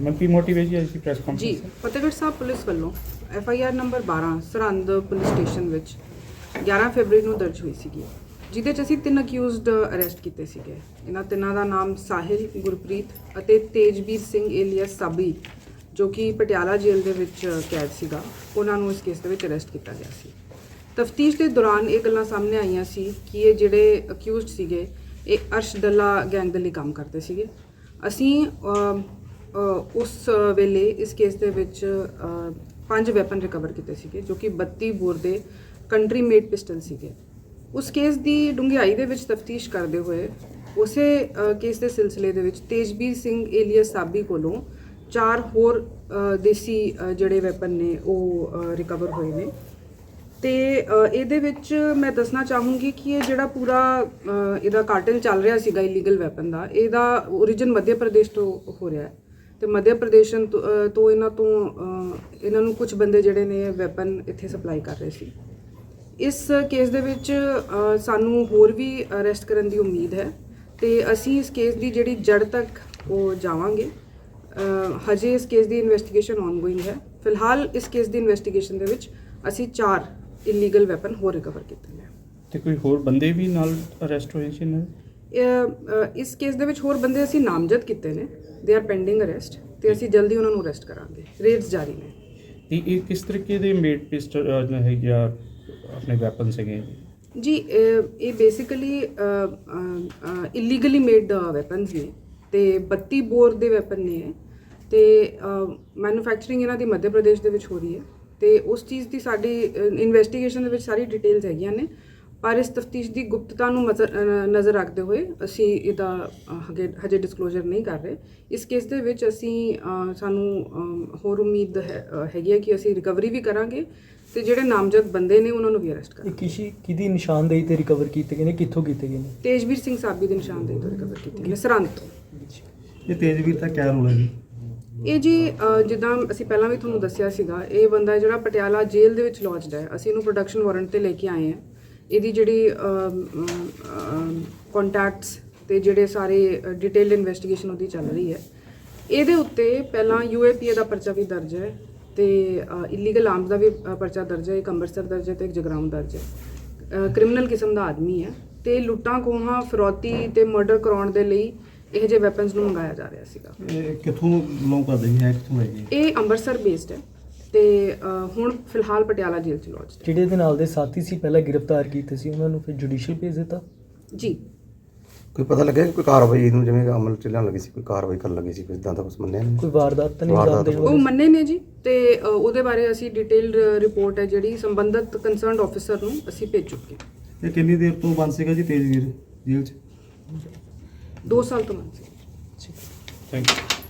ਮੈਂ ਕੀ ਮੋਟਿਵ ਹੈ ਜੀ ਅੱਜ ਦੀ ਪ੍ਰੈਸ ਜੀ ਕਾਨਫਰੰਸ ਫਤਿਹਗੜ੍ਹ ਸਾਹਿਬ ਪੁਲਿਸ ਵੱਲੋਂ F I R number 12 Sirhind police station ਵਿੱਚ 11 ਫਰਵਰੀ ਨੂੰ ਦਰਜ ਹੋਈ ਸੀਗੀ। ਜਿਹਦੇ 'ਚ ਅਸੀਂ ਤਿੰਨ ਅਕਿਊਜ਼ਡ ਅਰੈਸਟ ਕੀਤੇ ਸੀਗੇ। ਇਹਨਾਂ ਤਿੰਨਾਂ ਦਾ ਨਾਮ ਸਾਹਿਲ ਗੁਰਪ੍ਰੀਤ ਅਤੇ ਤੇਜਵੀਰ ਸਿੰਘ ਏਲੀਅਸ ਸਾਬੀ ਜੋ ਕਿ ਪਟਿਆਲਾ ਜੇਲ੍ਹ ਦੇ ਵਿੱਚ ਕੈਦ ਸੀਗਾ। ਉਹਨਾਂ ਨੂੰ ਇਸ ਕੇਸ ਦੇ ਵਿੱਚ ਅਰੈਸਟ ਕੀਤਾ ਗਿਆ ਸੀ। ਤਫਤੀਸ਼ ਦੇ ਦੌਰਾਨ ਇਹ ਗੱਲਾਂ ਸਾਹਮਣੇ ਆਈਆਂ ਸੀ ਕਿ ਇਹ ਜਿਹੜੇ ਅਕਿਊਜ਼ਡ ਸੀਗੇ ਇਹ ਅਰਸ਼ ਦੱਲਾ ਗੈਂਗ ਦੇ ਲਈ ਕੰਮ ਕਰਦੇ ਸੀਗੇ। ਅਸੀਂ ਅਮ, ਉਸ ਵੇਲੇ ਇਸ ਕੇਸ ਦੇ ਵਿੱਚ ਪੰਜ ਵੈਪਨ ਰਿਕਵਰ ਕੀਤੇ ਸੀਗੇ, ਜੋ ਕਿ 32 ਬੋਰ ਦੇ ਕੰਟਰੀ ਮੇਡ ਪਿਸਟਲ ਸੀਗੇ। ਉਸ ਕੇਸ ਦੀ ਡੂੰਘਾਈ ਦੇ ਵਿੱਚ ਤਫਤੀਸ਼ ਕਰਦੇ ਹੋਏ, ਉਸੇ ਕੇਸ ਦੇ ਸਿਲਸਿਲੇ ਦੇ ਵਿੱਚ ਤੇਜਬੀਰ ਸਿੰਘ ਏਲੀਅਸ ਸਾਬੀ ਕੋਲੋਂ ਚਾਰ ਹੋਰ ਦੇਸੀ ਜਿਹੜੇ ਵੈਪਨ ਨੇ, ਉਹ ਰਿਕਵਰ ਹੋਏ ਨੇ। ਤੇ ਇਹਦੇ ਵਿੱਚ ਮੈਂ ਦੱਸਣਾ ਚਾਹੂੰਗੀ ਕਿ ਇਹ ਜਿਹੜਾ ਪੂਰਾ ਇਹਦਾ ਕਾਰਟਲ ਚੱਲ ਰਿਹਾ ਸੀਗਾ ਇਲੀਗਲ ਵੈਪਨ ਦਾ, ਇਹਦਾ origin ਮੱਧ ਪ੍ਰਦੇਸ਼ ਤੋਂ ਹੋ ਰਿਹਾ ਹੈ। ਤੇ ਮੱਧ ਪ੍ਰਦੇਸ਼ ਤੋਂ ਇਹਨਾਂ ਤੋਂ ਇਹਨਾਂ ਨੂੰ ਕੁਝ ਬੰਦੇ ਜਿਹੜੇ ਨੇ ਵੈਪਨ ਇੱਥੇ ਸਪਲਾਈ ਕਰ ਰਹੇ ਸੀ। ਇਸ ਕੇਸ ਦੇ ਵਿੱਚ ਸਾਨੂੰ ਹੋਰ ਵੀ ਅਰੈਸਟ ਕਰਨ ਦੀ ਉਮੀਦ ਹੈ ਤੇ ਅਸੀਂ ਇਸ ਕੇਸ ਦੀ ਜਿਹੜੀ ਜੜ ਤੱਕ ਉਹ ਜਾਵਾਂਗੇ। ਹਜੇ ਇਸ ਕੇਸ ਦੀ ਇਨਵੈਸਟੀਗੇਸ਼ਨ ਆਨਗੋਇੰਗ ਹੈ। ਫਿਲਹਾਲ ਇਸ ਕੇਸ ਦੀ ਇਨਵੈਸਟੀਗੇਸ਼ਨ ਦੇ ਵਿੱਚ ਅਸੀਂ ਚਾਰ ਇਲੀਗਲ ਵੈਪਨ ਹੋਰ ਰਿਕਵਰ ਕੀਤੇ ਨੇ। ਤੇ ਕੋਈ ਹੋਰ ਬੰਦੇ ਵੀ ਨਾਲ ਅਰੈਸਟ ਹੋਏ ਸੀ ਇਹਨਾਂ ਇਸ ਕੇਸ ਦੇ ਵਿੱਚ ਹੋਰ ਬੰਦੇ ਅਸੀਂ ਨਾਮਜ਼ਦ ਕੀਤੇ ਨੇ। ਦੇ ਆਰ ਪੈਂਡਿੰਗ ਅਰੈਸਟ ਤੇ ਅਸੀਂ ਜਲਦੀ ਉਹਨਾਂ ਨੂੰ ਅਰੈਸਟ ਕਰਾਂਗੇ। ਰੇਡਸ ਜਾਰੀ ਨੇ। ਇਹ ਇਹ ਕਿਸ ਤਰੀਕੇ ਦੇ ਮੇਡ ਪਿਸਟਲ ਹੈ ਜਾਂ ਆਪਣੇ ਵੈਪਨ ਸੀਗੇ ਜੀ? ਇਹ- ਬੇਸਿਕਲੀ ਇਲੀਗਲੀ ਮੇਡ ਵੈਪਨਸ ਨੇ ਤੇ 32 ਬੋਰ ਦੇ ਵੈਪਨ ਨੇ ਤੇ ਮੈਨੂਫੈਕਚਰਿੰਗ ਇਹਨਾਂ ਦੀ ਮੱਧ ਪ੍ਰਦੇਸ਼ ਦੇ ਵਿੱਚ ਹੋ ਰਹੀ ਹੈ। ਤੇ ਉਸ ਚੀਜ਼ ਦੀ ਸਾਡੀ ਇਨਵੈਸਟੀਗੇਸ਼ਨ ਦੇ ਵਿੱਚ ਸਾਰੀ ਡਿਟੇਲਸ ਹੈਗੀਆਂ ਨੇ। ਪਰ ਇਸ ਤਫਤੀਸ਼ ਦੀ ਗੁਪਤਤਾ ਨੂੰ ਨਜ਼ਰ ਰੱਖਦੇ ਹੋਏ ਅਸੀਂ ਇਹਦਾ ਹਜੇ ਡਿਸਕਲੋਜ਼ਰ ਨਹੀਂ ਕਰ ਰਹੇ। ਇਸ ਕੇਸ ਦੇ ਵਿੱਚ ਅਸੀਂ ਸਾਨੂੰ ਹੋਰ ਉਮੀਦ ਹੈਗੀ ਹੈ ਕਿ ਅਸੀਂ ਰਿਕਵਰੀ ਵੀ ਕਰਾਂਗੇ ਤੇ ਜਿਹੜੇ ਨਾਮਜ਼ਦ ਬੰਦੇ ਨੇ ਉਹਨਾਂ ਨੂੰ ਵੀ ਅਰੈਸਟ ਕਰਾਂਗੇ। ਕਿਸ਼ੀ ਕਿਹਦੀ ਨਿਸ਼ਾਨਦੇਹੀ ਤੇ ਰਿਕਵਰ ਕੀਤੇ ਗਏ ਨੇ? ਕਿੱਥੋਂ ਕੀਤੇ ਗਏ ਨੇ? ਤੇਜਵੀਰ ਸਿੰਘ ਸਾਬੀ ਦੇ ਨਿਸ਼ਾਨਦੇਹੀ ਤੋਂ ਰਿਕਵਰ ਕੀਤੇ ਨੇ ਸਰਹੰਦ ਤੋਂ। ਇਹ ਤੇਜਵੀਰ ਦਾ ਕਿਆ ਰੋਲ ਹੈ ਜੀ? ਇਹ ਜੀ ਜਿੱਦਾਂ ਅਸੀਂ ਪਹਿਲਾਂ ਵੀ ਤੁਹਾਨੂੰ ਦੱਸਿਆ ਸੀਗਾ ਇਹ ਬੰਦਾ ਜਿਹੜਾ ਪਟਿਆਲਾ ਜੇਲ੍ਹ ਦੇ ਵਿੱਚ ਲੌਜਡ ਹੈ ਅਸੀਂ ਇਹਨੂੰ ਪ੍ਰੋਡਕਸ਼ਨ ਵਾਰੰਟ ਤੇ ਲੈ ਕੇ ਆਏ ਹਾਂ। ਇਹਦੀ ਜਿਹੜੀ ਕੰਟੈਕਟਸ ਤੇ ਜਿਹੜੇ ਸਾਰੇ ਡਿਟੇਲਡ ਇਨਵੈਸਟੀਗੇਸ਼ਨ ਉਹਦੀ ਚੱਲ ਰਹੀ ਹੈ। ਇਹਦੇ ਉੱਤੇ ਪਹਿਲਾਂ ਯੂਏਪੀਏ ਦਾ ਪਰਚਾ ਵੀ ਦਰਜ ਹੈ ਤੇ ਇਲੀਗਲ ਆਰਮਸ ਦਾ ਵੀ ਪਰਚਾ ਦਰਜ ਹੈ। ਇੱਕ ਅੰਮ੍ਰਿਤਸਰ ਦਰਜ ਹੈ ਤੇ ਇੱਕ ਜਗਰਾਉਂ ਦਰਜ ਹੈ। ਕ੍ਰਿਮੀਨਲ ਕਿਸਮ ਦਾ ਆਦਮੀ ਹੈ ਤੇ ਲੁੱਟਾਂ ਖੋਹਾਂ ਫਰੌਤੀ ਤੇ ਮਰਡਰ ਕਰਾਉਣ ਦੇ ਲਈ ਇਹ ਜਿਹੇ ਵੈਪਨਸ ਨੂੰ ਮੰਗਾਇਆ ਜਾ ਰਿਹਾ ਸੀਗਾ। ਇਹ ਕਿੱਥੋਂ ਬਿਲੋਂਗ ਕਰਦੇ ਜੀ ਹੈ ਕਿੱਥੋਂ ਹੈ ਜੀ ਇਹ ਅੰਮ੍ਰਿਤਸਰ ਬੇਸਡ ਹੈ। ਤੇ ਹੁਣ ਫਿਲਹਾਲ ਪਟਿਆਲਾ ਜੇਲ੍ਹ ਚ ਲੌਜਡ ਹੈ ਜਿਹੜੇ ਦੇ ਨਾਲ ਦੇ ਸਾਥੀ ਸੀ ਪਹਿਲਾਂ ਗ੍ਰਿਫਤਾਰ ਕੀਤੇ ਸੀ ਉਹਨਾਂ ਨੂੰ ਫਿਰ ਜੁਡੀਸ਼ੀਅਲ ਭੇਜ ਦਿੱਤਾ? ਜੀ। ਕੋਈ ਪਤਾ ਲੱਗਿਆ ਕਿ ਕੋਈ ਕਾਰਵਾਈ ਇਹਨੂੰ ਜਿਵੇਂ ਅਮਲ ਚ ਲਿਆਉਣ ਲੱਗੀ ਸੀ ਕੋਈ ਕਾਰਵਾਈ ਕਰਨ ਲੱਗੀ ਸੀ ਕੋਈ ਇਦਾਂ ਦਾ ਕੁਝ ਮੰਨਿਆ ਨਹੀਂ? ਕੋਈ ਵਾਰਦਾਤ ਤਾਂ ਨਹੀਂ ਵਾਰਦਾਤ। ਦੇਣ ਉਹ ਮੰਨੇ ਨੇ ਜੀ ਤੇ ਅ, ਉਹਦੇ ਬਾਰੇ ਅਸੀਂ ਡਿਟੇਲਡ ਰਿਪੋਰਟ ਹੈ ਜਿਹੜੀ ਸੰਬੰਧਿਤ ਕੰਸਰਨਡ ਆਫੀਸਰ ਨੂੰ ਅਸੀਂ ਭੇਜ ਚੁੱਕੇ ਇਹ ਕਿੰਨੀ ਦੇਰ ਤੋਂ ਬੰਦ ਸੀਗਾ ਜੀ ਤੇਜਵੀਰ ਜੇਲ੍ਹ 'ਚ? 2 ਸਾਲ ਤੋਂ ਮੰਨ ਸੀ। ਸੀ ਥੈਂਕ ਯੂ